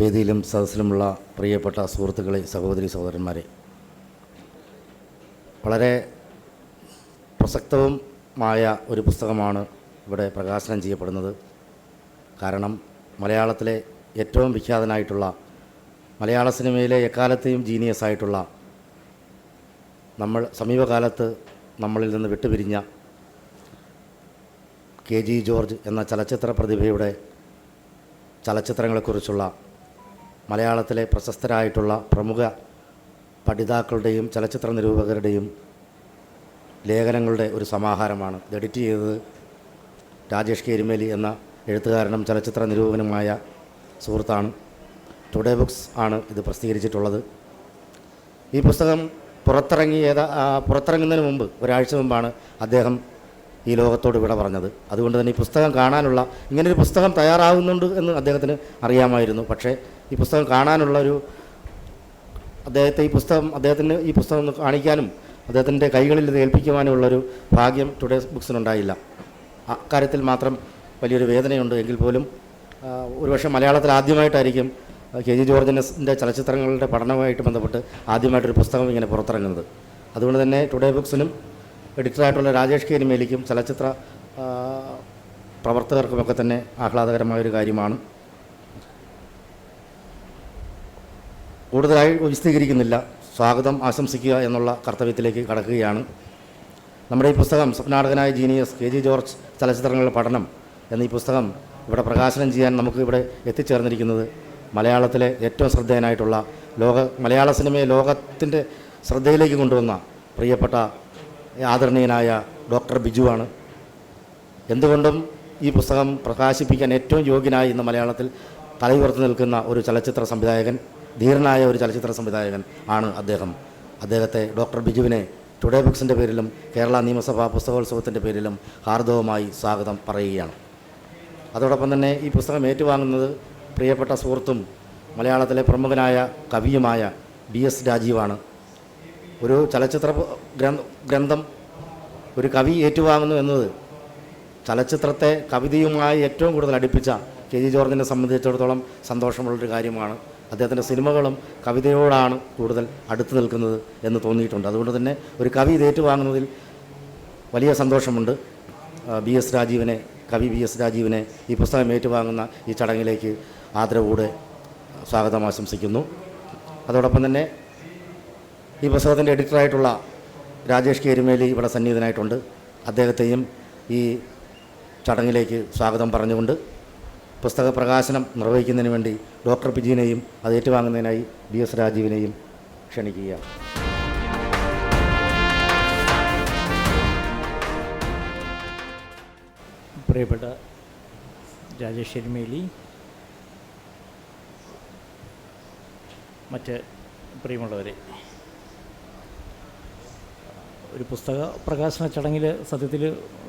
വേദിയിലും സദസ്സിലുമുള്ള പ്രിയപ്പെട്ട സുഹൃത്തുക്കളെ സഹോദരി സഹോദരന്മാരെ വളരെ പ്രസക്തവുമായ ഒരു പുസ്തകമാണ് ഇവിടെ പ്രകാശനം ചെയ്യപ്പെടുന്നത്. കാരണം മലയാളത്തിലെ ഏറ്റവും വിഖ്യാതനായിട്ടുള്ള മലയാള സിനിമയിലെ എക്കാലത്തെയും ജീനിയസ് ആയിട്ടുള്ള നമ്മൾ സമീപകാലത്ത് നമ്മളിൽ നിന്ന് വിട്ടുപിരിഞ്ഞ കെ ജി ജോർജ് എന്ന ചലച്ചിത്ര പ്രതിഭയുടെ ചലച്ചിത്രങ്ങളെക്കുറിച്ചുള്ള മലയാളത്തിലെ പ്രശസ്തരായിട്ടുള്ള പ്രമുഖ പഠിതാക്കളുടെയും ചലച്ചിത്ര നിരൂപകരുടെയും ലേഖനങ്ങളുടെ ഒരു സമാഹാരമാണ്. ഇത് എഡിറ്റ് ചെയ്തത് രാജേഷ് കേരിമേലി എന്ന എഴുത്തുകാരനും ചലച്ചിത്ര നിരൂപകനുമായ സുഹൃത്താണ്. ടുഡേ ബുക്സ് ആണ് ഇത് പ്രസിദ്ധീകരിച്ചിട്ടുള്ളത്. ഈ പുസ്തകം പുറത്തിറങ്ങി ഏതാ പുറത്തിറങ്ങുന്നതിന് മുമ്പ് ഒരാഴ്ച മുമ്പാണ് അദ്ദേഹം ഈ ലോകത്തോട് വിട പറഞ്ഞത്. അതുകൊണ്ട് തന്നെ ഈ പുസ്തകം കാണാനുള്ള ഇങ്ങനൊരു പുസ്തകം തയ്യാറാകുന്നുണ്ട് എന്ന് അദ്ദേഹത്തിന് അറിയാമായിരുന്നു. പക്ഷേ ഈ പുസ്തകം കാണാനുള്ള ഒരു അദ്ദേഹത്തെ ഈ പുസ്തകം അദ്ദേഹത്തിന് ഈ പുസ്തകം കാണിക്കാനും അദ്ദേഹത്തിന്റെ കൈകളിൽ ഇത് ഏൽപ്പിക്കുവാനുമുള്ളൊരു ഭാഗ്യം ടുഡേ ബുക്സിനുണ്ടായില്ല അക്കാര്യത്തിൽ മാത്രം വലിയൊരു വേദനയുണ്ട് എങ്കിൽ പോലും ഒരുപക്ഷെ മലയാളത്തിൽ ആദ്യമായിട്ടായിരിക്കും കെ ജി ജോർജിന്റെ ചലച്ചിത്രങ്ങളുടെ പഠനവുമായിട്ട് ബന്ധപ്പെട്ട് ആദ്യമായിട്ടൊരു പുസ്തകം ഇങ്ങനെ പുറത്തിറങ്ങുന്നത്. അതുകൊണ്ട് തന്നെ ടുഡേ ബുക്സിനും എഡിറ്ററായിട്ടുള്ള രാജേഷ് കെ എനിമേലിക്കും ചലച്ചിത്ര പ്രവർത്തകർക്കുമൊക്കെ തന്നെ ആഹ്ലാദകരമായൊരു കാര്യമാണ്. കൂടുതലായി വിശദീകരിക്കുന്നില്ല. സ്വാഗതം ആശംസിക്കുക എന്നുള്ള കർത്തവ്യത്തിലേക്ക് കടക്കുകയാണ്. നമ്മുടെ ഈ പുസ്തകം സ്വപ്നാടകനായ ജീനിയസ് കെ ജി ജോർജ് ചലച്ചിത്രങ്ങളുടെ പഠനം എന്ന ഈ പുസ്തകം ഇവിടെ പ്രകാശനം ചെയ്യാൻ നമുക്ക് ഇവിടെ എത്തിച്ചേർന്നിരിക്കുന്നത് മലയാളത്തിലെ ഏറ്റവും ശ്രദ്ധേയനായിട്ടുള്ള ലോക മലയാള സിനിമയെ ലോകത്തിന്റെ ശ്രദ്ധയിലേക്ക് കൊണ്ടുവന്ന പ്രിയപ്പെട്ട ആദരണീയനായ ഡോക്ടർ ബിജുവാണ് എന്തുകൊണ്ടും ഈ പുസ്തകം പ്രകാശിപ്പിക്കാൻ ഏറ്റവും യോഗ്യനായി ഇന്ന് മലയാളത്തിൽ തലയുയർത്തി നിൽക്കുന്ന ഒരു ചലച്ചിത്ര സംവിധായകൻ ധീരനായ ഒരു ചലച്ചിത്ര സംവിധായകൻ ആണ് അദ്ദേഹം. അദ്ദേഹത്തെ ഡോക്ടർ ബിജുവിനെ ടുഡേ ബുക്സിന്റെ പേരിലും കേരള നിയമസഭാ പുസ്തകോത്സവത്തിന്റെ പേരിലും ഹാർദവമായി സ്വാഗതം പറയുകയാണ്. അതോടൊപ്പം തന്നെ ഈ പുസ്തകം ഏറ്റുവാങ്ങുന്നത് പ്രിയപ്പെട്ട സുഹൃത്തും മലയാളത്തിലെ പ്രമുഖനായ കവിയുമായ ബി എസ് രാജീവാണ്. ഒരു ചലച്ചിത്ര ഗ്രന്ഥം ഒരു കവി ഏറ്റുവാങ്ങുന്നു എന്നത് ചലച്ചിത്രത്തെ കവിതയുമായി ഏറ്റവും കൂടുതൽ അടുപ്പിച്ച കെ ജി ജോർജിനെ സംബന്ധിച്ചിടത്തോളം സന്തോഷമുള്ളൊരു കാര്യമാണ്. അദ്ദേഹത്തിന്റെ സിനിമകളും കവിതയോടാണ് കൂടുതൽ അടുത്ത് നിൽക്കുന്നത് എന്ന് തോന്നിയിട്ടുണ്ട്. അതുകൊണ്ട് തന്നെ ഒരു കവി ഏറ്റുവാങ്ങുന്നതിൽ വലിയ സന്തോഷമുണ്ട്. ബി എസ് രാജീവിനെ കവി ബി എസ് രാജീവിനെ ഈ പുസ്തകം ഏറ്റുവാങ്ങുന്ന ഈ ചടങ്ങിലേക്ക് ആദരവോടെ സ്വാഗതം ആശംസിക്കുന്നു. അതോടൊപ്പം തന്നെ ഈ പുസ്തകത്തിന്റെ എഡിറ്ററായിട്ടുള്ള രാജേഷ് കേരുമേലി ഇവിടെ സന്നിഹിതനായിട്ടുണ്ട്. അദ്ദേഹത്തെയും ഈ ചടങ്ങിലേക്ക് സ്വാഗതം പറഞ്ഞുകൊണ്ട് പുസ്തക പ്രകാശനം നിർവഹിക്കുന്നതിന് വേണ്ടി ഡോക്ടർ പിജീനെയും അത് ഏറ്റുവാങ്ങുന്നതിനായി ബി എസ് രാജീവിനെയും ക്ഷണിക്കുകയാണ് പ്രിയപ്പെട്ട രാജേഷ് എരുമേലി മറ്റ് പ്രിയമുള്ളവരെ ഒരു പുസ്തക പ്രകാശന ചടങ്ങിൽ സത്യത്തിൽ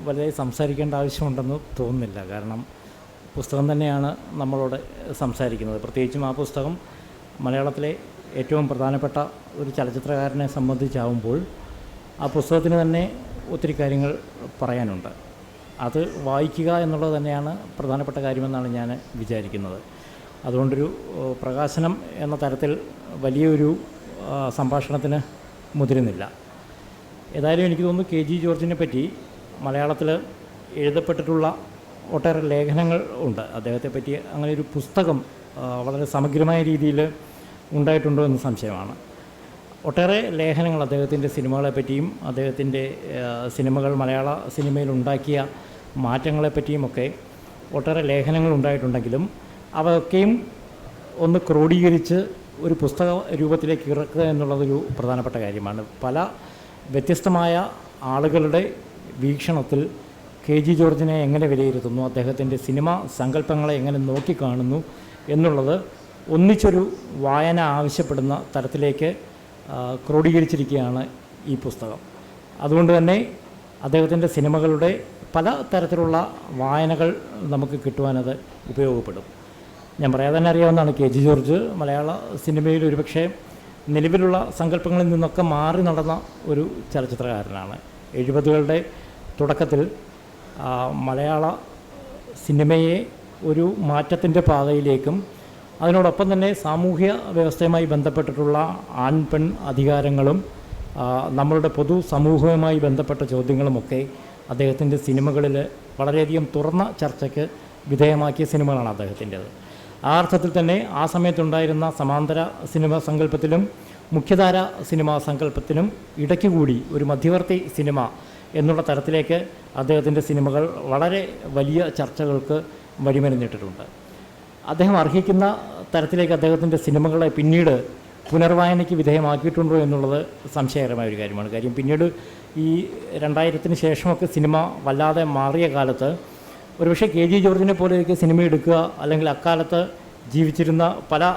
വലുതായി സംസാരിക്കേണ്ട ആവശ്യമുണ്ടെന്ന് തോന്നുന്നില്ല. കാരണം പുസ്തകം തന്നെയാണ് നമ്മളോട് സംസാരിക്കുന്നത്. പ്രത്യേകിച്ചും ആ പുസ്തകം മലയാളത്തിലെ ഏറ്റവും പ്രധാനപ്പെട്ട ഒരു ചലച്ചിത്രകാരനെ സംബന്ധിച്ചാവുമ്പോൾ ആ പുസ്തകത്തിന് തന്നെ ഒത്തിരി കാര്യങ്ങൾ പറയാനുണ്ട്. അത് വായിക്കുക എന്നുള്ളത് തന്നെയാണ് പ്രധാനപ്പെട്ട കാര്യമെന്നാണ് ഞാൻ വിചാരിക്കുന്നത്. അതുകൊണ്ടൊരു പ്രകാശനം എന്ന തരത്തിൽ വലിയൊരു സംഭാഷണത്തിന് മുതിരുന്നില്ല. ഏതായാലും എനിക്ക് തോന്നുന്നു കെ ജി ജോർജിനെ പറ്റി മലയാളത്തിൽ എഴുതപ്പെട്ടിട്ടുള്ള ഒട്ടേറെ ലേഖനങ്ങൾ ഉണ്ട്. അദ്ദേഹത്തെ പറ്റി അങ്ങനെ ഒരു പുസ്തകം വളരെ സമഗ്രമായ രീതിയിൽ ഉണ്ടായിട്ടുണ്ടോ എന്ന് സംശയമാണ്. ഒട്ടേറെ ലേഖനങ്ങൾ അദ്ദേഹത്തിന്റെ സിനിമകളെ പറ്റിയും അദ്ദേഹത്തിന്റെ സിനിമകൾ മലയാള സിനിമയിൽ ഉണ്ടാക്കിയ മാറ്റങ്ങളെ പറ്റിയുമൊക്കെ ഒട്ടേറെ ലേഖനങ്ങൾ ഉണ്ടായിട്ടുണ്ടെങ്കിലും അവയൊക്കെയും ഒന്ന് ക്രോഡീകരിച്ച് ഒരു പുസ്തക രൂപത്തിലേക്ക് ഇറക്കുക എന്നുള്ളതൊരു പ്രധാനപ്പെട്ട കാര്യമാണ്. പല വ്യത്യസ്തമായ ആളുകളുടെ വീക്ഷണത്തിൽ കെ ജി ജോർജിനെ എങ്ങനെ വിലയിരുത്തുന്നു? അദ്ദേഹത്തിന്റെ സിനിമ സങ്കല്പങ്ങളെ എങ്ങനെ നോക്കിക്കാണുന്നു? എന്നുള്ളത് ഒന്നിച്ചൊരു വായന ആവശ്യപ്പെടുന്ന തരത്തിലേക്ക് ക്രോഡീകരിച്ചിരിക്കുകയാണ് ഈ പുസ്തകം. അതുകൊണ്ട് തന്നെ അദ്ദേഹത്തിന്റെ സിനിമകളുടെ പല തരത്തിലുള്ള വായനകൾ നമുക്ക് കിട്ടുവാനത് ഉപയോഗപ്പെടും. ഞാൻ പറയാതെ തന്നെ അറിയാവുന്നതാണ് കെ ജി ജോർജ് മലയാള സിനിമയിൽ ഒരുപക്ഷെ നിലവിലുള്ള സങ്കല്പങ്ങളിൽ നിന്നൊക്കെ മാറി നടന്ന ഒരു ചലച്ചിത്രകാരനാണ്. എഴുപതുകളുടെ തുടക്കത്തിൽ മലയാള സിനിമയെ ഒരു മാറ്റത്തിന്റെ പാതയിലേക്കും അതിനോടൊപ്പം തന്നെ സാമൂഹ്യ വ്യവസ്ഥയുമായി ബന്ധപ്പെട്ടിട്ടുള്ള ആൺ പെൺ അധികാരങ്ങളും നമ്മളുടെ പൊതു സമൂഹവുമായി ബന്ധപ്പെട്ട ചോദ്യങ്ങളുമൊക്കെ അദ്ദേഹത്തിന്റെ സിനിമകളിൽ വളരെയധികം തുറന്ന ചർച്ചയ്ക്ക് വിധേയമാക്കിയ സിനിമകളാണ് അദ്ദേഹത്തിന്റേത്. ആ അർത്ഥത്തിൽ തന്നെ ആ സമയത്തുണ്ടായിരുന്ന സമാന്തര സിനിമ സങ്കല്പത്തിലും മുഖ്യധാര സിനിമാ സങ്കല്പത്തിനും ഇടയ്ക്ക് കൂടി ഒരു മധ്യവർത്തി സിനിമ എന്നുള്ള തരത്തിലേക്ക് അദ്ദേഹത്തിന്റെ സിനിമകൾ വളരെ വലിയ ചർച്ചകൾക്ക് വഴിമരുന്നിട്ടിട്ടുണ്ട് അദ്ദേഹം അർഹിക്കുന്ന തരത്തിലേക്ക് അദ്ദേഹത്തിന്റെ സിനിമകളെ പിന്നീട് പുനർവായനയ്ക്ക് വിധേയമാക്കിയിട്ടുണ്ടോ എന്നുള്ളത് സംശയകരമായ ഒരു കാര്യമാണ്. കാര്യം പിന്നീട് ഈ രണ്ടായിരത്തിന് ശേഷമൊക്കെ സിനിമ വല്ലാതെ മാറിയ കാലത്ത് ഒരുപക്ഷെ കെ ജി ജോർജിനെ പോലെയൊക്കെ സിനിമ എടുക്കുക അല്ലെങ്കിൽ അക്കാലത്ത് ജീവിച്ചിരുന്ന പല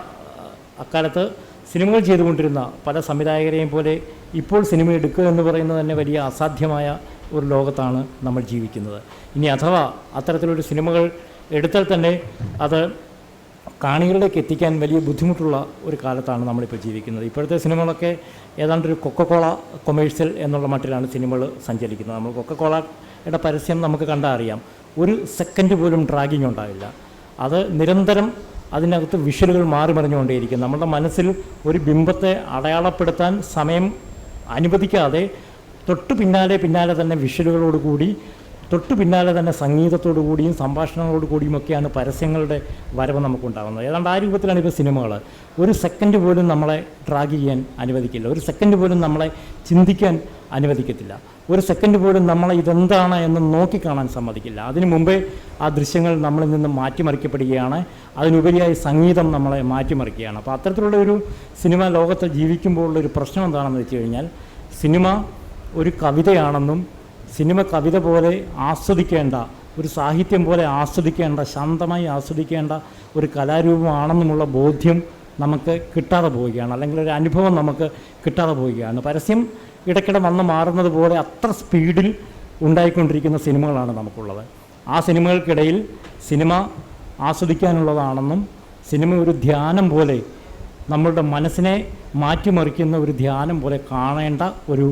അക്കാലത്ത് സിനിമകൾ ചെയ്തുകൊണ്ടിരുന്ന പല സംവിധായകരെയും പോലെ ഇപ്പോൾ സിനിമ എടുക്കുക എന്ന് പറയുന്നത് തന്നെ വലിയ അസാധ്യമായ ഒരു ലോകത്താണ് നമ്മൾ ജീവിക്കുന്നത്. ഇനി അഥവാ അത്തരത്തിലൊരു സിനിമകൾ എടുത്താൽ തന്നെ അത് കാണികളിലേക്ക് എത്തിക്കാൻ വലിയ ബുദ്ധിമുട്ടുള്ള ഒരു കാലത്താണ് നമ്മളിപ്പോൾ ജീവിക്കുന്നത്. ഇപ്പോഴത്തെ സിനിമകളൊക്കെ ഏതാണ്ട് ഒരു കൊക്കക്കോള കൊമേഴ്സ്യൽ എന്നുള്ള മട്ടിലാണ് സിനിമകൾ സഞ്ചരിക്കുന്നത്. നമ്മൾ കൊക്കക്കോളയുടെ പരസ്യം നമുക്ക് കണ്ടാൽ അറിയാം. ഒരു സെക്കൻഡ് പോലും ഡ്രാഗിങ് ഉണ്ടാവില്ല. അത് നിരന്തരം അതിനകത്ത് വിഷ്വലുകൾ മാറി മറിഞ്ഞുകൊണ്ടേയിരിക്കും. നമ്മുടെ മനസ്സിൽ ഒരു ബിംബത്തെ അടയാളപ്പെടുത്താൻ സമയം അനുവദിക്കാതെ തൊട്ട് പിന്നാലെ പിന്നാലെ തന്നെ വിഷ്വലുകളോട് കൂടി തൊട്ടു പിന്നാലെ തന്നെ സംഗീതത്തോടു കൂടിയും സംഭാഷണങ്ങളോട് കൂടിയുമൊക്കെയാണ് പരസ്യങ്ങളുടെ വരവ് നമുക്കുണ്ടാകുന്നത്. ഏതാണ്ട് ആ രൂപത്തിലാണ് ഇപ്പോൾ സിനിമകൾ. ഒരു സെക്കൻഡ് പോലും നമ്മളെ ഡ്രാഗ് ചെയ്യാൻ അനുവദിക്കില്ല. ഒരു സെക്കൻഡ് പോലും നമ്മളെ ചിന്തിക്കാൻ അനുവദിക്കത്തില്ല. ഒരു സെക്കൻഡ് പോലും നമ്മളെ ഇതെന്താണ് എന്ന് നോക്കിക്കാണാൻ സമ്മതിക്കില്ല. അതിനു മുമ്പേ ആ ദൃശ്യങ്ങൾ നമ്മളിൽ നിന്ന് മാറ്റിമറിക്കപ്പെടുകയാണ്. അതിനുപരിയായി സംഗീതം നമ്മളെ മാറ്റിമറിക്കുകയാണ്. അപ്പോൾ അത്തരത്തിലുള്ള ഒരു സിനിമ ലോകത്ത് ജീവിക്കുമ്പോഴുള്ള ഒരു പ്രശ്നം എന്താണെന്ന് വെച്ച് കഴിഞ്ഞാൽ സിനിമ ഒരു കവിതയാണെന്നും സിനിമ കവിത പോലെ ആസ്വദിക്കേണ്ട ഒരു സാഹിത്യം പോലെ ആസ്വദിക്കേണ്ട ശാന്തമായി ആസ്വദിക്കേണ്ട ഒരു കലാരൂപമാണെന്നുമുള്ള ബോധ്യം നമുക്ക് കിട്ടാതെ പോവുകയാണ്. അല്ലെങ്കിൽ ഒരു അനുഭവം നമുക്ക് കിട്ടാതെ പോവുകയാണ്. പരസ്യം ഇടയ്ക്കിടെ വന്ന് മാറുന്നത് പോലെ അത്ര സ്പീഡിൽ ഉണ്ടായിക്കൊണ്ടിരിക്കുന്ന സിനിമകളാണ് നമുക്കുള്ളത്. ആ സിനിമകൾക്കിടയിൽ സിനിമ ആസ്വദിക്കാനുള്ളതാണെന്നും സിനിമ ഒരു ധ്യാനം പോലെ നമ്മളുടെ മനസ്സിനെ മാറ്റിമറിക്കുന്ന ഒരു ധ്യാനം പോലെ കാണേണ്ട ഒരു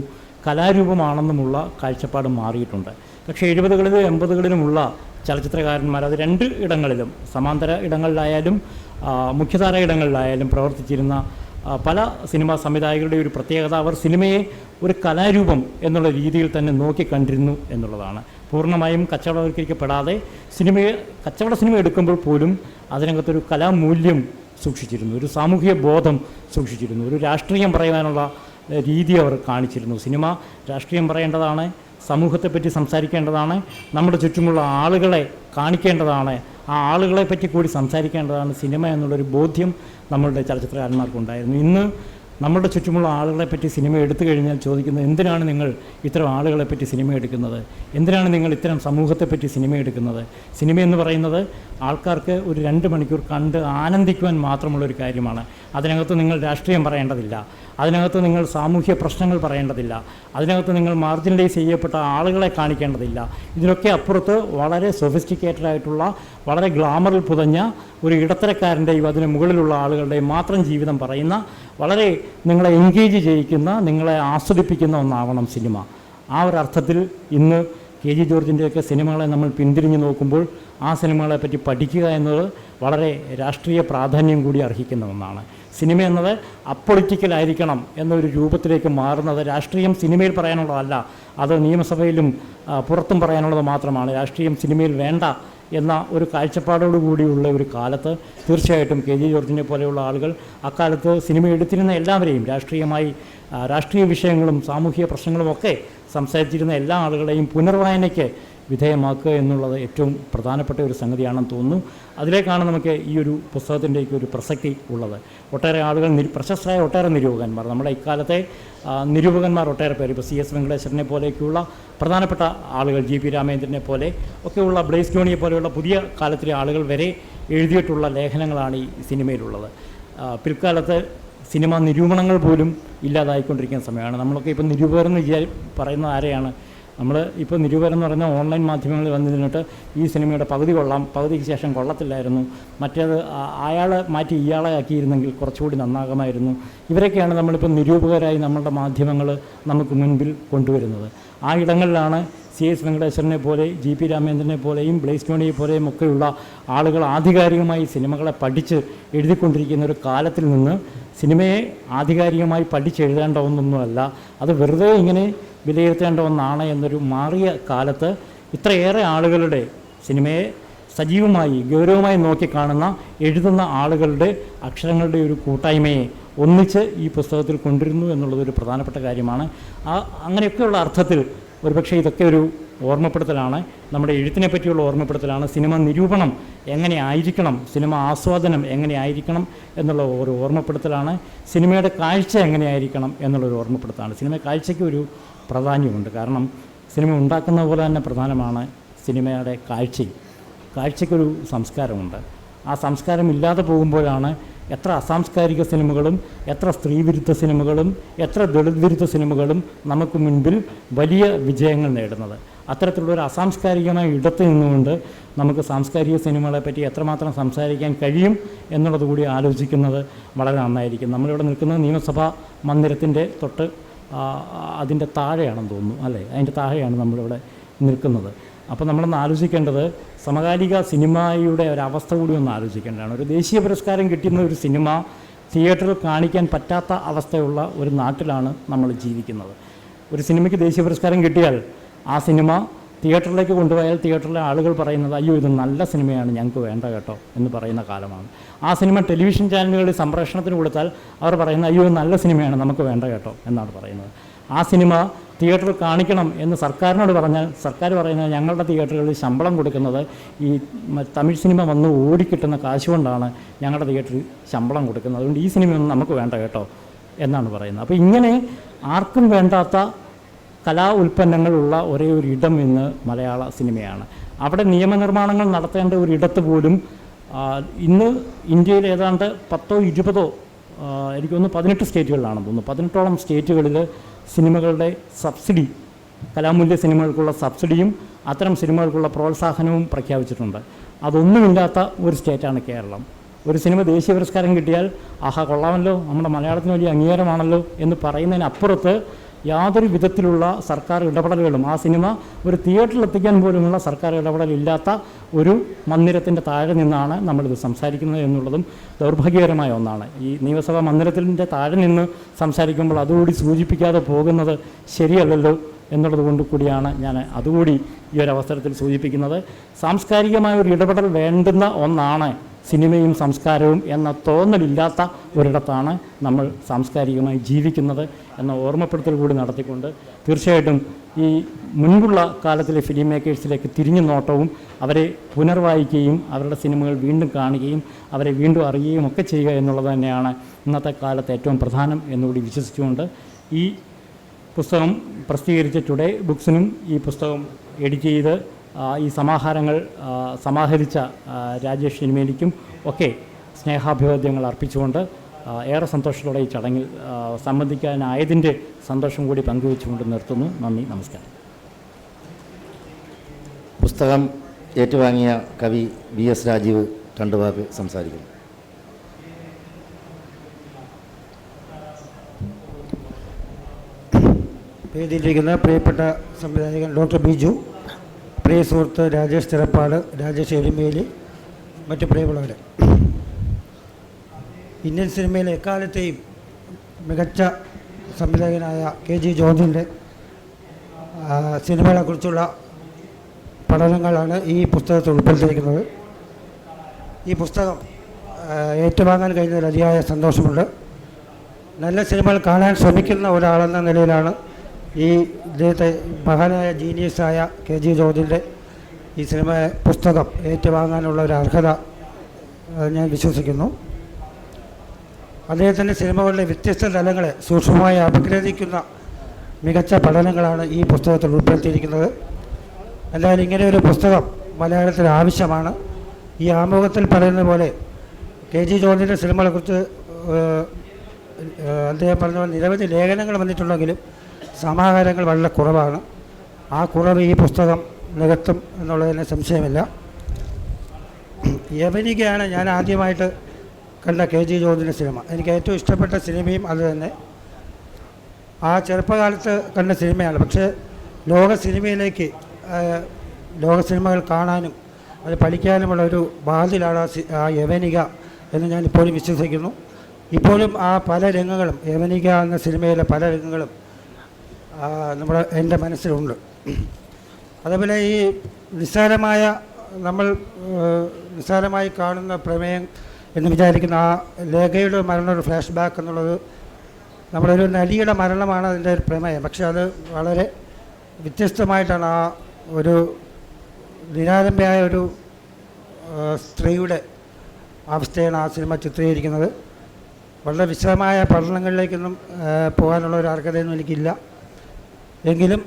കലാരൂപമാണെന്നുമുള്ള കാഴ്ചപ്പാട് മാറിയിട്ടുണ്ട്. പക്ഷേ എഴുപതുകളിലും എൺപതുകളിലുമുള്ള ചലച്ചിത്രകാരന്മാർ അത് രണ്ട് ഇടങ്ങളിലും സമാന്തര ഇടങ്ങളിലായാലും മുഖ്യധാര ഇടങ്ങളിലായാലും പ്രവർത്തിച്ചിരുന്ന പല സിനിമാ സംവിധായകരുടെ ഒരു പ്രത്യേകത അവർ സിനിമയെ ഒരു കലാരൂപം എന്നുള്ള രീതിയിൽ തന്നെ നോക്കിക്കണ്ടിരുന്നു എന്നുള്ളതാണ്. പൂർണമായും കച്ചവടവൽക്കരിക്കപ്പെടാതെ സിനിമയെ കച്ചവട സിനിമ എടുക്കുമ്പോൾ പോലും അതിനകത്തൊരു കലാമൂല്യം സൂക്ഷിച്ചിരുന്നു ഒരു സാമൂഹിക ബോധം സൂക്ഷിച്ചിരുന്നു ഒരു രാഷ്ട്രീയം പറയാനുള്ള ഏഹ്, രീതി അവർ കാണിച്ചിരുന്നു. സിനിമ രാഷ്ട്രീയം പറയേണ്ടതാണ് സമൂഹത്തെപ്പറ്റി സംസാരിക്കേണ്ടതാണ് നമ്മുടെ ചുറ്റുമുള്ള ആളുകളെ കാണിക്കേണ്ടതാണ് ആ ആളുകളെ പറ്റി കൂടി സംസാരിക്കേണ്ടതാണ് സിനിമ എന്നുള്ളൊരു ബോധ്യം നമ്മളുടെ ചലച്ചിത്രകാരന്മാർക്കുണ്ടായിരുന്നു. ഇന്ന് നമ്മുടെ ചുറ്റുമുള്ള ആളുകളെ പറ്റി സിനിമ എടുത്തു കഴിഞ്ഞാൽ ചോദിക്കുന്നത് എന്തിനാണ് നിങ്ങൾ ഇത്തരം ആളുകളെ പറ്റി സിനിമ എടുക്കുന്നത്? എന്തിനാണ് നിങ്ങൾ ഇത്തരം സമൂഹത്തെപ്പറ്റി സിനിമ എടുക്കുന്നത്? സിനിമ എന്ന് പറയുന്നത് ആൾക്കാർക്ക് ഒരു രണ്ട് മണിക്കൂർ കണ്ട് ആനന്ദിക്കുവാൻ മാത്രമുള്ള ഒരു കാര്യമാണ്. അതിനകത്ത് നിങ്ങൾ രാഷ്ട്രീയം പറയേണ്ടതില്ല. അതിനകത്ത് നിങ്ങൾ സാമൂഹ്യ പ്രശ്നങ്ങൾ പറയേണ്ടതില്ല. അതിനകത്ത് നിങ്ങൾ മാർജിനലൈസ് ചെയ്യപ്പെട്ട ആളുകളെ കാണിക്കേണ്ടതില്ല. ഇതിനൊക്കെ അപ്പുറത്ത് വളരെ സൊഫിസ്റ്റിക്കേറ്റഡ് ആയിട്ടുള്ള വളരെ ഗ്ലാമറിൽ പുതഞ്ഞ ഒരു ഇടത്തരക്കാരന്റെയും അതിന് മുകളിലുള്ള ആളുകളുടെയും മാത്രം ജീവിതം പറയുന്ന വളരെ നിങ്ങളെ എൻഗേജ് ചെയ്യിക്കുന്ന നിങ്ങളെ ആസ്വദിപ്പിക്കുന്ന ഒന്നാവണം സിനിമ. ആ ഒരു അർത്ഥത്തിൽ ഇന്ന് കെ ജി ജോർജിന്റെയൊക്കെ സിനിമകളെ നമ്മൾ പിന്തിരിഞ്ഞ് നോക്കുമ്പോൾ ആ സിനിമകളെപ്പറ്റി പഠിക്കുക എന്നത് വളരെ രാഷ്ട്രീയ പ്രാധാന്യം കൂടി അർഹിക്കുന്ന ഒന്നാണ്. സിനിമ എന്നത് അപ്പൊളിറ്റിക്കലായിരിക്കണം എന്നൊരു രൂപത്തിലേക്ക് മാറുന്നത് രാഷ്ട്രീയം സിനിമയിൽ പറയാനുള്ളതല്ല. അത് നിയമസഭയിലും പുറത്തും പറയാനുള്ളത് മാത്രമാണ്. രാഷ്ട്രീയം സിനിമയിൽ വേണ്ട എന്ന ഒരു കാഴ്ചപ്പാടോടുകൂടിയുള്ള ഒരു കാലത്ത് തീർച്ചയായിട്ടും കെ ജി ജോർജിനെ പോലെയുള്ള ആളുകൾ അക്കാലത്ത് സിനിമ എടുത്തിരുന്ന എല്ലാവരെയും രാഷ്ട്രീയമായി രാഷ്ട്രീയ വിഷയങ്ങളും സാമൂഹിക പ്രശ്നങ്ങളുമൊക്കെ സംസാരിച്ചിരുന്ന എല്ലാ ആളുകളെയും പുനർവായനയ്ക്ക് വിധേയമാക്കുക എന്നുള്ളത് ഏറ്റവും പ്രധാനപ്പെട്ട ഒരു സംഗതിയാണെന്ന് തോന്നുന്നു. അതിലേക്കാണ് നമുക്ക് ഈ ഒരു പുസ്തകത്തിന്റെയൊക്കെ ഒരു പ്രസക്തി ഉള്ളത്. ഒട്ടേറെ ആളുകൾ നിരു പ്രശസ്തരായ ഒട്ടേറെ നിരൂപകന്മാർ നമ്മുടെ ഇക്കാലത്തെ നിരൂപകന്മാർ ഒട്ടേറെ പേര് ഇപ്പോൾ സി എസ് വെങ്കടേശ്വരനെ പോലെയൊക്കെയുള്ള പ്രധാനപ്പെട്ട ആളുകൾ ജി പി രാമേന്ദ്രനെ പോലെ ഒക്കെയുള്ള ബ്ലേസ് ജോണിയെ പോലെയുള്ള പുതിയ കാലത്തിലെ ആളുകൾ വരെ എഴുതിയിട്ടുള്ള ലേഖനങ്ങളാണ് ഈ സിനിമയിലുള്ളത്. പിൽക്കാലത്ത് സിനിമാ നിരൂപണങ്ങൾ പോലും ഇല്ലാതായിക്കൊണ്ടിരിക്കുന്ന സമയമാണ്. നമ്മളൊക്കെ ഇപ്പം നിരൂപകർ എന്ന് വിചാരി പറയുന്ന ആരെയാണ്? നമ്മൾ ഇപ്പോൾ നിരൂപരം എന്ന് പറഞ്ഞാൽ ഓൺലൈൻ മാധ്യമങ്ങളിൽ വന്നു ഈ സിനിമയുടെ പകുതി കൊള്ളാം പകുതിക്ക് ശേഷം കൊള്ളത്തില്ലായിരുന്നു. മറ്റേത് അയാളെ മാറ്റി ഇയാളെ ആക്കിയിരുന്നെങ്കിൽ കുറച്ചുകൂടി നന്നാകുമായിരുന്നു. ഇവരൊക്കെയാണ് നമ്മളിപ്പോൾ നിരൂപകരായി നമ്മളുടെ മാധ്യമങ്ങൾ നമുക്ക് മുൻപിൽ കൊണ്ടുവരുന്നത്. ആ ഇടങ്ങളിലാണ് സി എസ് വെങ്കടേശ്വരനെ പോലെ ജി പി രാമേന്ദ്രനെ പോലെയും ബ്ലേസ് ടോണിയെ പോലെയും ഒക്കെയുള്ള ആളുകൾ ആധികാരികമായി സിനിമകളെ പഠിച്ച് എഴുതിക്കൊണ്ടിരിക്കുന്ന ഒരു കാലത്തിൽ നിന്ന് സിനിമയെ ആധികാരികമായി പഠിച്ചെഴുതേണ്ട ഒന്നൊന്നുമല്ല. അത് വെറുതെ ഇങ്ങനെ വിലയിരുത്തേണ്ട ഒന്നാണ് എന്നൊരു മാറിയ കാലത്ത് ഇത്രയേറെ ആളുകളുടെ സിനിമയെ സജീവമായി ഗൗരവമായി നോക്കിക്കാണുന്ന എഴുതുന്ന ആളുകളുടെ അക്ഷരങ്ങളുടെ ഒരു കൂട്ടായ്മയെ ഒന്നിച്ച് ഈ പുസ്തകത്തിൽ കൊണ്ടിരുന്നു എന്നുള്ളത് ഒരു പ്രധാനപ്പെട്ട കാര്യമാണ്. ആ അങ്ങനെയൊക്കെയുള്ള അർത്ഥത്തിൽ ഒരുപക്ഷെ ഇതൊക്കെ ഒരു ഓർമ്മപ്പെടുത്തലാണ്. നമ്മുടെ എഴുത്തിനെ പറ്റിയുള്ള ഓർമ്മപ്പെടുത്തലാണ്. സിനിമ നിരൂപണം എങ്ങനെ ആയിരിക്കണം? സിനിമ ആസ്വാദനം എങ്ങനെ ആയിരിക്കണം? എന്നുള്ള ഒരു ഓർമ്മപ്പെടുത്തലാണ്. സിനിമയുടെ കാഴ്ച എങ്ങനെയായിരിക്കണം എന്നുള്ളൊരു ഓർമ്മപ്പെടുത്തലാണ്. സിനിമ കാഴ്ചയ്ക്ക് ഒരു പ്രാധാന്യമുണ്ട്. കാരണം സിനിമ ഉണ്ടാക്കുന്ന പോലെ തന്നെ പ്രധാനമാണ് സിനിമയുടെ കാഴ്ചയും കാഴ്ചയ്ക്കൊരു സംസ്കാരമുണ്ട്. ആ സംസ്കാരം ഇല്ലാതെ പോകുമ്പോഴാണ് എത്ര അസാംസ്കാരിക സിനിമകളും എത്ര സ്ത്രീവിരുദ്ധ സിനിമകളും എത്ര ദളിത് വിരുദ്ധ സിനിമകളും നമുക്ക് മുൻപിൽ വലിയ വിജയങ്ങൾ നേടുന്നത്. അത്തരത്തിലുള്ള ഒരു അസാംസ്കാരികമായ ഇടത്ത് നിന്നുകൊണ്ട് നമുക്ക് സാംസ്കാരിക സിനിമകളെ പറ്റി എത്രമാത്രം സംസാരിക്കാൻ കഴിയും എന്നുള്ളത് കൂടി ആലോചിക്കുന്നത് വളരെ നന്നായിരിക്കും. നമ്മളിവിടെ നിൽക്കുന്നത് നിയമസഭാ മന്ദിരത്തിന്റെ തൊട്ട് അതിന്റെ താഴെയാണെന്ന് തോന്നുന്നു അല്ലേ? അതിന്റെ താഴെയാണ് നമ്മളിവിടെ നിൽക്കുന്നത്. അപ്പോൾ നമ്മളൊന്ന് ആലോചിക്കേണ്ടത് സമകാലിക സിനിമയുടെ ഒരവസ്ഥ കൂടി ഒന്ന് ആലോചിക്കേണ്ടതാണ്. ഒരു ദേശീയ പുരസ്കാരം കിട്ടുന്ന ഒരു സിനിമ തിയേറ്ററിൽ കാണിക്കാൻ പറ്റാത്ത അവസ്ഥയുള്ള ഒരു നാട്ടിലാണ് നമ്മൾ ജീവിക്കുന്നത്. ഒരു സിനിമയ്ക്ക് ദേശീയ പുരസ്കാരം കിട്ടിയാൽ ആ സിനിമ തിയേറ്ററിലേക്ക് കൊണ്ടുപോയാൽ തിയേറ്ററിലെ ആളുകൾ പറയുന്നത് അയ്യോ ഇത് നല്ല സിനിമയാണ് ഞങ്ങൾക്ക് വേണ്ട കേട്ടോ എന്ന് പറയുന്ന കാലമാണ്. ആ സിനിമ ടെലിവിഷൻ ചാനലുകളിൽ സംപ്രേഷണത്തിന് കൊടുത്താൽ അവർ പറയുന്നത് അയ്യോ നല്ല സിനിമയാണ് നമുക്ക് വേണ്ട കേട്ടോ എന്നാണ് പറയുന്നത്. ആ സിനിമ തിയേറ്ററിൽ കാണിക്കണം എന്ന് സർക്കാരിനോട് പറഞ്ഞാൽ സർക്കാർ പറയുന്നത് ഞങ്ങളുടെ തിയേറ്ററുകളിൽ ശമ്പളം കൊടുക്കുന്നത് ഈ തമിഴ് സിനിമ വന്ന് ഓടിക്കിട്ടുന്ന കാശ് കൊണ്ടാണ് ഞങ്ങളുടെ തിയേറ്ററിൽ ശമ്പളം കൊടുക്കുന്നത്. അതുകൊണ്ട് ഈ സിനിമയൊന്നും നമുക്ക് വേണ്ട കേട്ടോ എന്നാണ് പറയുന്നത്. അപ്പോൾ ഇങ്ങനെ ആർക്കും വേണ്ടാത്ത കലാ ഉൽപ്പന്നങ്ങളുള്ള ഒരേ ഒരു ഇടം ഇന്ന് മലയാള സിനിമയാണ്. അവിടെ നിയമനിർമ്മാണങ്ങൾ നടത്തേണ്ട ഒരു ഇടത്ത് പോലും ഇന്ന് ഇന്ത്യയിൽ ഏതാണ്ട് പത്തോ ഇരുപതോ എനിക്ക് തോന്നുന്നു പതിനെട്ട് സ്റ്റേറ്റുകളിലാണെന്ന് തോന്നുന്നു. പതിനെട്ടോളം സ്റ്റേറ്റുകളിൽ സിനിമകളുടെ സബ്സിഡി കലാമൂല്യ സിനിമകൾക്കുള്ള സബ്സിഡിയും അത്തരം സിനിമകൾക്കുള്ള പ്രോത്സാഹനവും പ്രഖ്യാപിച്ചിട്ടുണ്ട്. അതൊന്നുമില്ലാത്ത ഒരു സ്റ്റേറ്റാണ് കേരളം. ഒരു സിനിമ ദേശീയ പുരസ്കാരം കിട്ടിയാൽ ആഹാ കൊള്ളാമല്ലോ നമ്മുടെ മലയാളത്തിന് വലിയ അംഗീകാരമാണല്ലോ എന്ന് പറയുന്നതിനപ്പുറത്ത് യാതൊരു വിധത്തിലുള്ള സർക്കാർ ഇടപെടലുകളും ആ സിനിമ ഒരു തിയേറ്ററിൽ എത്തിക്കാൻ പോലുമുള്ള സർക്കാർ ഇടപെടലില്ലാത്ത ഒരു മന്ദിരത്തിന്റെ താഴെ നിന്നാണ് നമ്മളിത് സംസാരിക്കുന്നത് എന്നുള്ളതും ദൗർഭാഗ്യകരമായ ഒന്നാണ്. ഈ നിയമസഭാ മന്ദിരത്തിന്റെ താഴെ നിന്ന് സംസാരിക്കുമ്പോൾ അതുകൂടി സൂചിപ്പിക്കാതെ പോകുന്നത് ശരിയല്ലല്ലോ എന്നുള്ളത് കൊണ്ട് കൂടിയാണ് ഞാൻ അതുകൂടി ഈ ഒരു അവസരത്തിൽ സൂചിപ്പിക്കുന്നത്. സാംസ്കാരികമായ ഒരു ഇടപെടൽ വേണ്ടുന്ന ഒന്നാണ് സിനിമയും സംസ്കാരവും എന്ന തോന്നലില്ലാത്ത ഒരിടത്താണ് നമ്മൾ സാംസ്കാരികമായി ജീവിക്കുന്നത് എന്ന ഓർമ്മപ്പെടുത്തൽ കൂടി നടത്തിക്കൊണ്ട് തീർച്ചയായിട്ടും ഈ മുൻപുള്ള കാലത്തിലെ ഫിലിം മേക്കേഴ്സിലേക്ക് തിരിഞ്ഞു നോട്ടവും അവരെ പുനർവായിക്കുകയും അവരുടെ സിനിമകൾ വീണ്ടും കാണുകയും അവരെ വീണ്ടും അറിയുകയും ഒക്കെ ചെയ്യുക എന്നുള്ളത് തന്നെയാണ് ഇന്നത്തെ കാലത്ത് ഏറ്റവും പ്രധാനം എന്നുകൂടി വിശ്വസിച്ചുകൊണ്ട് ഈ പുസ്തകം പ്രസിദ്ധീകരിച്ച ടുഡേ ബുക്സിനും ഈ പുസ്തകം എഡിറ്റ് ചെയ്ത് ഈ സമാഹാരങ്ങൾ സമാഹരിച്ച രാജേഷ് ഇനിമേലിക്കും ഒക്കെ സ്നേഹാഭിവാദ്യങ്ങൾ അർപ്പിച്ചുകൊണ്ട് ഏറെ സന്തോഷത്തോടെ ഈ ചടങ്ങിൽ സംബന്ധിക്കാനായതിന്റെ സന്തോഷം കൂടി പങ്കുവെച്ചുകൊണ്ട് നിർത്തുന്നു. നന്ദി നമസ്കാരം. പുസ്തകം ഏറ്റുവാങ്ങിയ കവി വി എസ് രാജീവ് കണ്ടുവാക്ക് സംസാരിക്കുന്നു. വേദിയിലിരിക്കുന്ന പ്രിയപ്പെട്ട സംവിധായകൻ ഡോക്ടർ ബിജു പ്രിയ സുഹൃത്ത് രാജേഷ് തിരപ്പാട് രാജേഷ് എരുമേലി മറ്റു പ്രിയമുള്ളവരെ. ഇന്ത്യൻ സിനിമയിലെ എക്കാലത്തെയും മികച്ച സംവിധായകനായ കെ ജി ജോർജിന്റെ സിനിമകളെക്കുറിച്ചുള്ള പഠനങ്ങളാണ് ഈ പുസ്തകത്തിൽ ഉൾപ്പെടുത്തിയിരിക്കുന്നത്. ഈ പുസ്തകം ഏറ്റുവാങ്ങാൻ കഴിഞ്ഞതിൽ അതിയായ സന്തോഷമുണ്ട്. നല്ല സിനിമകൾ കാണാൻ ശ്രമിക്കുന്ന ഒരാളെന്ന നിലയിലാണ് ഈ ഇദ്ദേഹത്തെ മഹാനായ ജീനിയസായ കെ ജി ജോർജിന്റെ ഈ സിനിമ പുസ്തകം ഏറ്റുവാങ്ങാനുള്ള ഒരു അർഹത ഞാൻ വിശ്വസിക്കുന്നു. അദ്ദേഹത്തിന്റെ സിനിമകളിലെ വ്യത്യസ്ത തലങ്ങളെ സൂക്ഷ്മമായി അപഗ്രഥിക്കുന്ന മികച്ച പഠനങ്ങളാണ് ഈ പുസ്തകത്തിൽ ഉൾപ്പെടുത്തിയിരിക്കുന്നത്. എന്തായാലും ഇങ്ങനെ ഒരു പുസ്തകം മലയാളത്തിൽ ആവശ്യമാണ്. ഈ ആമുഖത്തിൽ പറയുന്ന പോലെ കെ ജി ജോർജിന്റെ സിനിമകളെക്കുറിച്ച് അദ്ദേഹം പറഞ്ഞ നിരവധി ലേഖനങ്ങൾ വന്നിട്ടുണ്ടെങ്കിലും സമാഹാരങ്ങൾ വളരെ കുറവാണ്. ആ കുറവ് ഈ പുസ്തകം നികത്തും എന്നുള്ളതിന് സംശയമില്ല. യവനികയാണ് ഞാൻ ആദ്യമായിട്ട് കണ്ട കെ ജി ജോർജിന്റെ സിനിമ. എനിക്ക് ഏറ്റവും ഇഷ്ടപ്പെട്ട സിനിമയും അത് തന്നെ. ആ ചെറുപ്പകാലത്ത് കണ്ട സിനിമയാണ്. പക്ഷേ ലോക സിനിമയിലേക്ക് ലോക സിനിമകൾ കാണാനും അത് പഠിക്കാനുമുള്ള ഒരു ബാധിലാണ് ആ യവനിക എന്ന് ഞാൻ ഇപ്പോഴും വിശ്വസിക്കുന്നു. ഇപ്പോഴും ആ പല രംഗങ്ങളും യവനിക എന്ന സിനിമയിലെ പല രംഗങ്ങളും നമ്മുടെ എന്റെ മനസ്സിലുണ്ട്. അതേപോലെ ഈ നിസ്സാരമായ നമ്മൾ നിസ്സാരമായി കാണുന്ന പ്രമേയം എന്ന് വിചാരിക്കുന്ന ആ ലേഖയുടെ മരണ ഒരു ഫ്ലാഷ് ബാക്ക് എന്നുള്ളത് നമ്മളൊരു നടിയുടെ മരണമാണ് അതിന്റെ ഒരു പ്രമേയം. പക്ഷെ അത് വളരെ വ്യത്യസ്തമായിട്ടാണ് ആ ഒരു നിരാരംഭയായ ഒരു സ്ത്രീയുടെ അവസ്ഥയാണ് ആ സിനിമ ചിത്രീകരിക്കുന്നത്. വളരെ വിശദമായ പഠനങ്ങളിലേക്കൊന്നും പോകാനുള്ള ഒരു അർഹതയൊന്നും എനിക്കില്ല. എങ്കിലും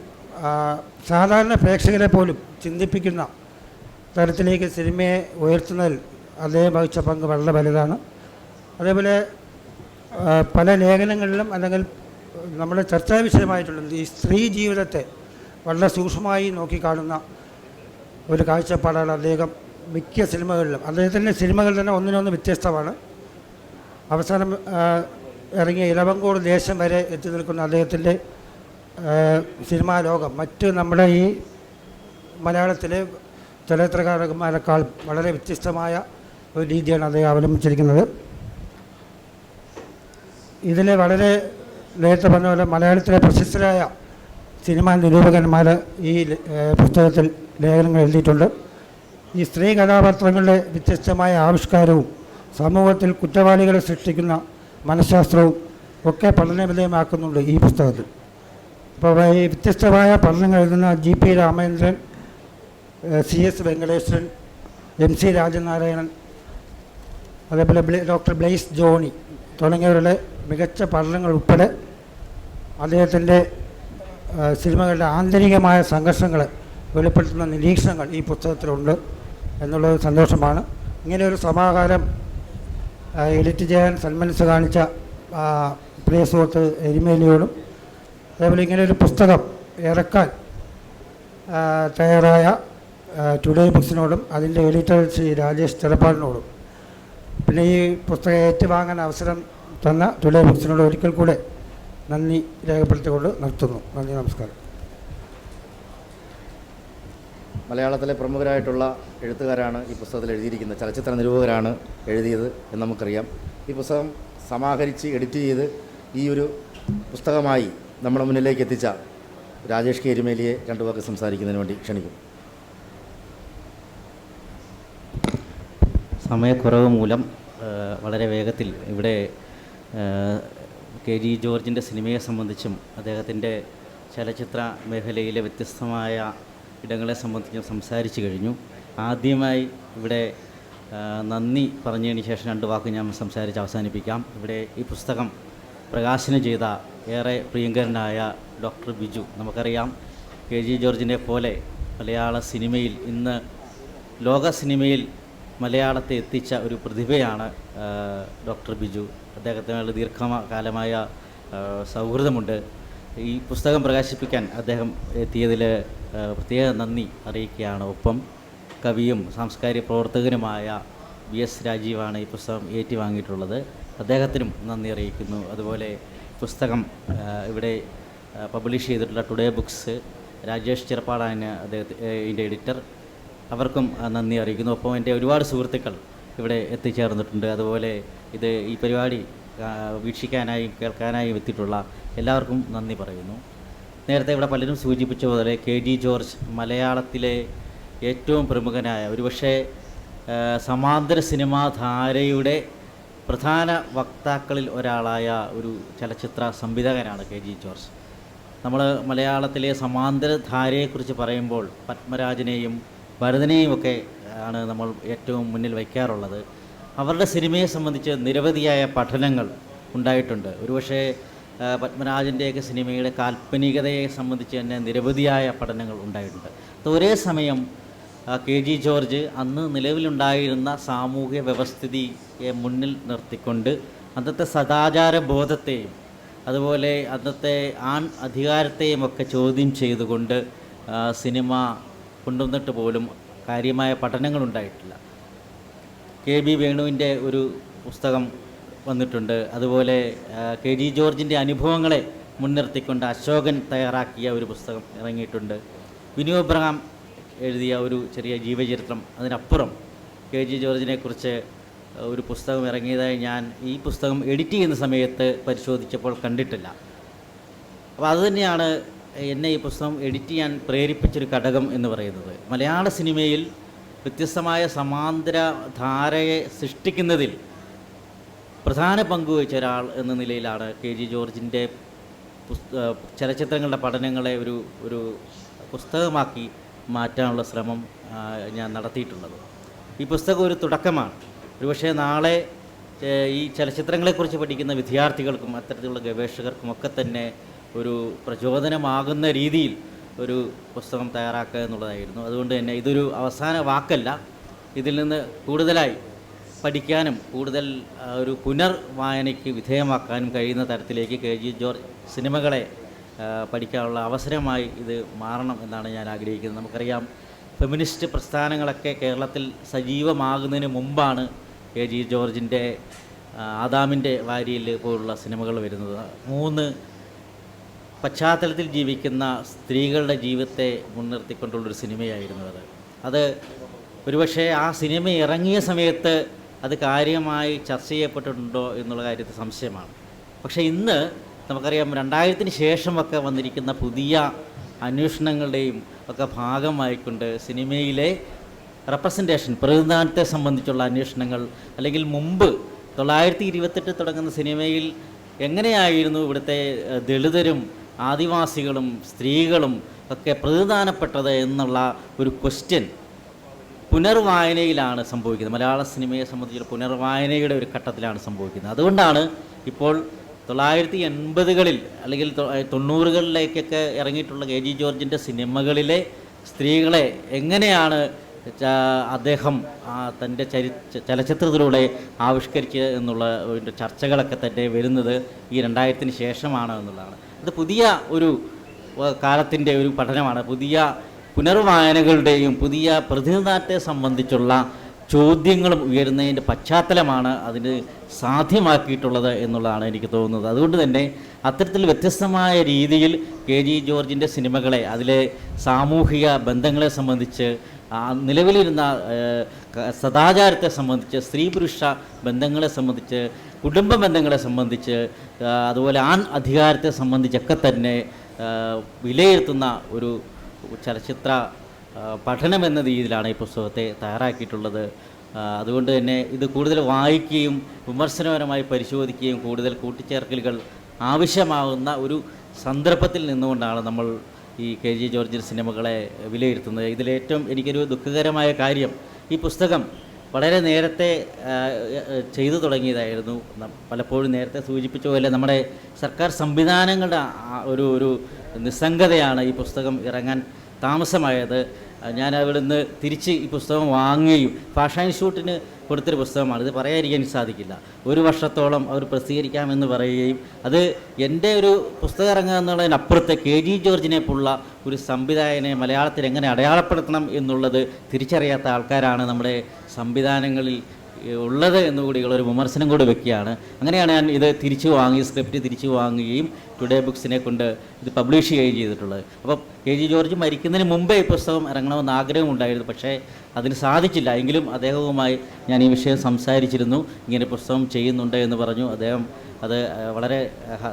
സാധാരണ പ്രേക്ഷകരെ പോലും ചിന്തിപ്പിക്കുന്ന തരത്തിലേക്ക് സിനിമയെ ഉയർത്തുന്നതിൽ അദ്ദേഹം വഹിച്ച പങ്ക് വളരെ വലുതാണ്. അതേപോലെ പല ലേഖനങ്ങളിലും അല്ലെങ്കിൽ നമ്മുടെ ചർച്ചാ വിഷയമായിട്ടുള്ളത് ഈ സ്ത്രീ ജീവിതത്തെ വളരെ സൂക്ഷ്മമായി നോക്കിക്കാണുന്ന ഒരു കാഴ്ചപ്പാടാണ് അദ്ദേഹം മിക്ക സിനിമകളിലും. അദ്ദേഹത്തിന്റെ സിനിമകൾ തന്നെ ഒന്നിനൊന്ന് വ്യത്യസ്തമാണ്. അവസാനം ഇറങ്ങിയ ഇലവങ്കോട് ദേശം വരെ എത്തി നിൽക്കുന്ന അദ്ദേഹത്തിന്റെ സിനിമാ ലോകം. മറ്റ് നമ്മുടെ ഈ മലയാളത്തിലെ ചലച്ചിത്രകാരന്മാരെക്കാൾ വളരെ വ്യത്യസ്തമായ ഒരു രീതിയാണ് അദ്ദേഹം അവലംബിച്ചിരിക്കുന്നത്. ഇതിൽ വളരെ നേരത്തെ പറഞ്ഞ പോലെ മലയാളത്തിലെ പ്രശസ്തരായ സിനിമാ നിരൂപകന്മാർ ഈ പുസ്തകത്തിൽ ലേഖനങ്ങൾ എഴുതിയിട്ടുണ്ട്. ഈ സ്ത്രീ കഥാപാത്രങ്ങളുടെ വ്യത്യസ്തമായ ആവിഷ്കാരവും സമൂഹത്തിൽ കുറ്റവാളികളെ സൃഷ്ടിക്കുന്ന മനഃശാസ്ത്രവും ഒക്കെ പഠനവിധേയമാക്കുന്നുണ്ട് ഈ പുസ്തകത്തിൽ. അപ്പോൾ ഈ വ്യത്യസ്തമായ പഠനങ്ങൾ എഴുതുന്ന G P Ramendran C S Venkateswaran M C Rajanarayanan അതേപോലെ ഡോക്ടർ ബ്ലെയ്സ് ജോണി തുടങ്ങിയവരുടെ മികച്ച പഠനങ്ങൾ ഉൾപ്പെടെ അദ്ദേഹത്തിന്റെ സിനിമകളുടെ ആന്തരികമായ സംഘർഷങ്ങൾ വെളിപ്പെടുത്തുന്ന നിരീക്ഷണങ്ങൾ ഈ പുസ്തകത്തിലുണ്ട് എന്നുള്ളത് സന്തോഷമാണ്. ഇങ്ങനെയൊരു സമാഹാരം എഡിറ്റ് ചെയ്യാൻ സന്മനസ് കാണിച്ച പ്രിയ സുഹൃത്ത് എരിമേലിയോടും അതേപോലെ ഇങ്ങനെ ഒരു പുസ്തകം ഇറക്കാൻ തയ്യാറായ ടുഡേ ബുക്സിനോടും അതിന്റെ എഡിറ്റർ ശ്രീ രാജേഷ് ചെറുപ്പാടിനോടും പിന്നെ ഈ പുസ്തകം ഏറ്റുവാങ്ങാൻ അവസരം തന്ന ടുഡേ ബുക്സിനോട് ഒരിക്കൽ കൂടെ നന്ദി രേഖപ്പെടുത്തിക്കൊണ്ട് നിർത്തുന്നു. നന്ദി നമസ്കാരം. മലയാളത്തിലെ പ്രമുഖരായിട്ടുള്ള എഴുത്തുകാരാണ് ഈ പുസ്തകത്തിൽ എഴുതിയിരിക്കുന്നത് ചലച്ചിത്ര നിരൂപകരാണ് എഴുതിയത് എന്ന് നമുക്കറിയാം. ഈ പുസ്തകം സമാഹരിച്ച് എഡിറ്റ് ചെയ്ത് ഈ ഒരു പുസ്തകമായി നമ്മുടെ മുന്നിലേക്ക് എത്തിച്ച രാജേഷ് കെ എരുമേലിയെ രണ്ടു വാക്ക് സംസാരിക്കുന്നതിന് വേണ്ടി ക്ഷണിക്കും. സമയക്കുറവ് മൂലം വളരെ വേഗത്തിൽ ഇവിടെ കെ ജി ജോർജിന്റെ സിനിമയെ സംബന്ധിച്ചും അദ്ദേഹത്തിന്റെ ചലച്ചിത്ര മേഖലയിലെ വ്യത്യസ്തമായ ഇടങ്ങളെ സംബന്ധിച്ചും സംസാരിച്ചു കഴിഞ്ഞു. ആദ്യമായി ഇവിടെ നന്ദി പറഞ്ഞതിന് ശേഷം രണ്ട് വാക്ക് ഞാൻ സംസാരിച്ച് അവസാനിപ്പിക്കാം. ഇവിടെ ഈ പുസ്തകം പ്രകാശനം ചെയ്ത ഏറെ പ്രിയങ്കരനായ ഡോക്ടർ ബിജു. നമുക്കറിയാം കെ ജി ജോർജിനെ പോലെ മലയാള സിനിമയിൽ ഇന്ന് ലോക സിനിമയിൽ മലയാളത്തെ എത്തിച്ച ഒരു പ്രതിഭയാണ് ഡോക്ടർ ബിജു. അദ്ദേഹത്തിനുള്ള ദീർഘകാലമായ സൗഹൃദമുണ്ട്. ഈ പുസ്തകം പ്രകാശിപ്പിക്കാൻ അദ്ദേഹം എത്തിയതിൽ പ്രത്യേക നന്ദി അറിയിക്കുകയാണ്. ഒപ്പം കവിയും സാംസ്കാരിക പ്രവർത്തകനുമായ വി എസ് രാജീവാണ് ഈ പുസ്തകം ഏറ്റുവാങ്ങിയിട്ടുള്ളത്. അദ്ദേഹത്തിനും നന്ദി അറിയിക്കുന്നു. അതുപോലെ പുസ്തകം ഇവിടെ പബ്ലിഷ് ചെയ്തിട്ടുള്ള ടുഡേ ബുക്സ് രാജേഷ് ചിറപ്പാടാണ് അദ്ദേഹത്തിന്റെ എഡിറ്റർ അവർക്കും നന്ദി അറിയിക്കുന്നു. ഒപ്പം എന്റെ ഒരുപാട് സുഹൃത്തുക്കൾ ഇവിടെ എത്തിച്ചേർന്നിട്ടുണ്ട്. അതുപോലെ ഇത് ഈ പരിപാടി വീക്ഷിക്കാനായും കേൾക്കാനായും എത്തിയിട്ടുള്ള എല്ലാവർക്കും നന്ദി പറയുന്നു. നേരത്തെ ഇവിടെ പലരും സൂചിപ്പിച്ച പോലെ കെ ഡി ജോർജ് മലയാളത്തിലെ ഏറ്റവും പ്രമുഖനായ ഒരുപക്ഷെ സമാന്തര സിനിമാ ധാരയുടെ പ്രധാന വക്താക്കളിൽ ഒരാളായ ഒരു ചലച്ചിത്ര സംവിധായകനാണ് കെ ജി ജോർജ്. നമ്മൾ മലയാളത്തിലെ സമാന്തരധാരയെക്കുറിച്ച് പറയുമ്പോൾ പത്മരാജനെയും ഭരതനെയും ഒക്കെ ആണ് നമ്മൾ ഏറ്റവും മുന്നിൽ വയ്ക്കാറുള്ളത്. അവരുടെ സിനിമയെ സംബന്ധിച്ച് നിരവധിയായ പഠനങ്ങൾ ഉണ്ടായിട്ടുണ്ട്. ഒരുപക്ഷെ പത്മരാജന്റെയൊക്കെ സിനിമയുടെ കാൽപ്പനികതയെ സംബന്ധിച്ച് തന്നെ നിരവധിയായ പഠനങ്ങൾ ഉണ്ടായിട്ടുണ്ട്. ഒരേ സമയം കെ ജി ജോർജ് അന്ന് നിലവിലുണ്ടായിരുന്ന സാമൂഹ്യ വ്യവസ്ഥിതിയെ മുന്നിൽ നിർത്തിക്കൊണ്ട് അന്നത്തെ സദാചാര ബോധത്തെയും അതുപോലെ അന്നത്തെ ആൺ അധികാരത്തെയും ഒക്കെ ചോദ്യം ചെയ്തുകൊണ്ട് സിനിമ കൊണ്ടുവന്നിട്ട് പോലും കാര്യമായ പഠനങ്ങളുണ്ടായിട്ടില്ല. കെ ബി വേണുവിന്റെ ഒരു പുസ്തകം വന്നിട്ടുണ്ട്. അതുപോലെ കെ ജി ജോർജിന്റെ അനുഭവങ്ങളെ മുൻനിർത്തിക്കൊണ്ട് അശോകൻ തയ്യാറാക്കിയ ഒരു പുസ്തകം ഇറങ്ങിയിട്ടുണ്ട്. വിനു എബ്രഹാം എഴുതിയ ഒരു ചെറിയ ജീവചരിത്രം അതിനപ്പുറം കെ ജി ജോർജിനെക്കുറിച്ച് ഒരു പുസ്തകം ഇറങ്ങിയതായി ഞാൻ ഈ പുസ്തകം എഡിറ്റ് ചെയ്യുന്ന സമയത്ത് പരിശോധിച്ചപ്പോൾ കണ്ടിട്ടില്ല. അപ്പോൾ അതുതന്നെയാണ് എന്നെ ഈ പുസ്തകം എഡിറ്റ് ചെയ്യാൻ പ്രേരിപ്പിച്ചൊരു ഘടകം എന്ന് പറയുന്നത്. മലയാള സിനിമയിൽ വ്യത്യസ്തമായ സമാന്തര ധാരയെ സൃഷ്ടിക്കുന്നതിൽ പ്രധാന പങ്കുവഹിച്ച ഒരാൾ എന്ന നിലയിലാണ് കെ ജി ജോർജിന്റെ ചലച്ചിത്രങ്ങളുടെ പഠനങ്ങളെ ഒരു ഒരു പുസ്തകമാക്കി മാറ്റാനുള്ള ശ്രമം ഞാൻ നടത്തിയിട്ടുള്ളത്. ഈ പുസ്തകം ഒരു തുടക്കമാണ്. ഒരുപക്ഷെ നാളെ ഈ ചലച്ചിത്രങ്ങളെക്കുറിച്ച് പഠിക്കുന്ന വിദ്യാർത്ഥികൾക്കും അത്തരത്തിലുള്ള ഗവേഷകർക്കും ഒക്കെ തന്നെ ഒരു പ്രചോദനമാകുന്ന രീതിയിൽ ഒരു പുസ്തകം തയ്യാറാക്കുക എന്നുള്ളതായിരുന്നു. അതുകൊണ്ട് തന്നെ ഇതൊരു അവസാന വാക്കല്ല. ഇതിൽ നിന്ന് കൂടുതലായി പഠിക്കാനും കൂടുതൽ ഒരു പുനർവായനയ്ക്ക് വിധേയമാക്കാനും കഴിയുന്ന തരത്തിലേക്ക് കെ ജി ജോർജ് സിനിമകളെ പഠിക്കാനുള്ള അവസരമായി ഇത് മാറണം എന്നാണ് ഞാൻ ആഗ്രഹിക്കുന്നത്. നമുക്കറിയാം ഫെമിനിസ്റ്റ് പ്രസ്ഥാനങ്ങളൊക്കെ കേരളത്തിൽ സജീവമാകുന്നതിന് മുമ്പാണ് കെ ജി ജോർജിന്റെ ആദാമിന്റെ വാരിയിൽ പോലുള്ള സിനിമകൾ വരുന്നത്. മൂന്ന് പശ്ചാത്തലത്തിൽ ജീവിക്കുന്ന സ്ത്രീകളുടെ ജീവിതത്തെ മുൻനിർത്തിക്കൊണ്ടുള്ളൊരു സിനിമയായിരുന്നു അത്. അത് ഒരുപക്ഷെ ആ സിനിമ ഇറങ്ങിയ സമയത്ത് അത് കാര്യമായി ചർച്ച ചെയ്യപ്പെട്ടിട്ടുണ്ടോ എന്നുള്ള കാര്യത്തിൽ സംശയമാണ്. പക്ഷേ ഇന്ന് നമുക്കറിയാം രണ്ടായിരത്തിന് ശേഷമൊക്കെ വന്നിരിക്കുന്ന പുതിയ അന്വേഷണങ്ങളുടെയും ഒക്കെ ഭാഗമായിക്കൊണ്ട് സിനിമയിലെ റെപ്രസെന്റേഷൻ പ്രതിനിധാനത്തെ സംബന്ധിച്ചുള്ള അന്വേഷണങ്ങൾ അല്ലെങ്കിൽ മുമ്പ് തൊള്ളായിരത്തി ഇരുപത്തെട്ട് തുടങ്ങുന്ന സിനിമയിൽ എങ്ങനെയായിരുന്നു ഇവിടുത്തെ ദളിതരും ആദിവാസികളും സ്ത്രീകളും ഒക്കെ പ്രതിനിധാനപ്പെട്ടത് എന്നുള്ള ഒരു ക്വസ്റ്റ്യൻ പുനർവായനയിലാണ് സംഭവിക്കുന്നത്. മലയാള സിനിമയെ സംബന്ധിച്ചുള്ള പുനർവായനയുടെ ഒരു ഘട്ടത്തിലാണ് സംഭവിക്കുന്നത്. അതുകൊണ്ടാണ് ഇപ്പോൾ തൊള്ളായിരത്തി എൺപതുകളിൽ അല്ലെങ്കിൽ തൊണ്ണൂറുകളിലേക്കൊക്കെ ഇറങ്ങിയിട്ടുള്ള കെ ജി ജോർജിന്റെ സിനിമകളിലെ സ്ത്രീകളെ എങ്ങനെയാണ് അദ്ദേഹം തന്റെ ചരി ചലച്ചിത്രത്തിലൂടെ ആവിഷ്കരിച്ചത് എന്നുള്ള ചർച്ചകളൊക്കെ തന്നെ വരുന്നത് ഈ രണ്ടായിരത്തിന് ശേഷമാണ് എന്നുള്ളതാണ്. അത് പുതിയ ഒരു കാലത്തിന്റെ ഒരു പഠനമാണ്. പുതിയ പുനർവായനകളുടെയും പുതിയ പ്രതിനിധാനത്തെ സംബന്ധിച്ചുള്ള ചോദ്യങ്ങളും ഉയരുന്നതിന്റെ പശ്ചാത്തലമാണ് അതിന് സാധ്യമാക്കിയിട്ടുള്ളത് എന്നുള്ളതാണ് എനിക്ക് തോന്നുന്നത്. അതുകൊണ്ട് തന്നെ അത്തരത്തിൽ വ്യത്യസ്തമായ രീതിയിൽ കെ ജി ജോർജിന്റെ സിനിമകളെ അതിലെ സാമൂഹിക ബന്ധങ്ങളെ സംബന്ധിച്ച് നിലവിലിരുന്ന സദാചാരത്തെ സംബന്ധിച്ച് സ്ത്രീ പുരുഷ ബന്ധങ്ങളെ സംബന്ധിച്ച് കുടുംബ ബന്ധങ്ങളെ സംബന്ധിച്ച് അതുപോലെ ആൺ അധികാരത്തെ സംബന്ധിച്ചൊക്കെ തന്നെ വിലയിരുത്തുന്ന ഒരു ചലച്ചിത്ര പഠനം എന്ന രീതിയിലാണ് ഈ പുസ്തകത്തെ തയ്യാറാക്കിയിട്ടുള്ളത്. അതുകൊണ്ട് തന്നെ ഇത് കൂടുതൽ വായിക്കുകയും വിമർശനപരമായി പരിശോധിക്കുകയും കൂടുതൽ കൂട്ടിച്ചേർക്കലുകൾ ആവശ്യമാകുന്ന ഒരു സന്ദർഭത്തിൽ നിന്നുകൊണ്ടാണ് നമ്മൾ ഈ കെ ജി ജോർജിൻ സിനിമകളെ വിലയിരുത്തുന്നത്. ഇതിലേറ്റവും എനിക്കൊരു ദുഃഖകരമായ കാര്യം ഈ പുസ്തകം വളരെ നേരത്തെ ചെയ്തു തുടങ്ങിയതായിരുന്നു. പലപ്പോഴും നേരത്തെ സൂചിപ്പിച്ച പോലെ നമ്മുടെ സർക്കാർ സംവിധാനങ്ങളുടെ ഒരു ഒരു നിസ്സംഗതയാണ് ഈ പുസ്തകം ഇറങ്ങാൻ താമസമായത്. ഞാൻ അവിടെ നിന്ന് തിരിച്ച് ഈ പുസ്തകം വാങ്ങുകയും ഫാഷൻ ഇൻസ്റ്റിറ്റ്യൂട്ടിന് കൊടുത്തൊരു പുസ്തകമാണ്. ഇത് പറയാതിരിക്കാൻ സാധിക്കില്ല. ഒരു വർഷത്തോളം അവർ പ്രസിദ്ധീകരിക്കാമെന്ന് പറയുകയും അത് എന്റെ ഒരു പുസ്തകം ഇറങ്ങുക എന്നുള്ളതിനപ്പുറത്ത് കെ ജി ജോർജിനെ പോലുള്ള ഒരു സംവിധായകനെ മലയാളത്തിൽ എങ്ങനെ അടയാളപ്പെടുത്തണം എന്നുള്ളത് തിരിച്ചറിയാത്ത ആൾക്കാരാണ് നമ്മുടെ സംവിധാനങ്ങളിൽ ഉള്ളത് എന്നുകൂടിയുള്ള ഒരു വിമർശനം കൂടി വെക്കുകയാണ്. അങ്ങനെയാണ് ഞാൻ ഇത് തിരിച്ചു വാങ്ങി സ്ക്രിപ്റ്റ് തിരിച്ചു വാങ്ങുകയും ടുഡേ ബുക്സിനെ കൊണ്ട് ഇത് പബ്ലിഷ് ചെയ്യുകയും ചെയ്തിട്ടുള്ളത്. അപ്പോൾ കെ ജി ജോർജ് മരിക്കുന്നതിന് മുമ്പേ ഈ പുസ്തകം ഇറങ്ങണമെന്ന് ആഗ്രഹം ഉണ്ടായിരുന്നു പക്ഷേ അതിന് സാധിച്ചില്ല. എങ്കിലും അദ്ദേഹവുമായി ഞാൻ ഈ വിഷയം സംസാരിച്ചിരുന്നു. ഇങ്ങനെ പുസ്തകം ചെയ്യുന്നുണ്ട് എന്ന് പറഞ്ഞു. അദ്ദേഹം അത് വളരെ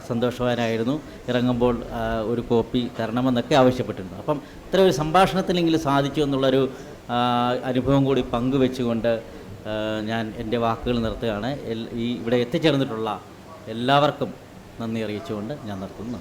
സന്തോഷവാനായിരുന്നു. ഇറങ്ങുമ്പോൾ ഒരു കോപ്പി തരണമെന്നൊക്കെ ആവശ്യപ്പെട്ടിട്ടുണ്ട് അപ്പം ഇത്ര ഒരു സംഭാഷണത്തിലെങ്കിലും സാധിച്ചു എന്നുള്ളൊരു അനുഭവം കൂടി പങ്കുവെച്ചുകൊണ്ട് ഞാൻ എന്റെ വാക്കുകൾ നിർത്തുകയാണ്. ഈ ഇവിടെ എത്തിച്ചേർന്നിട്ടുള്ള എല്ലാവർക്കും നന്ദി അറിയിച്ചുകൊണ്ട് ഞാൻ നിർത്തുന്നു.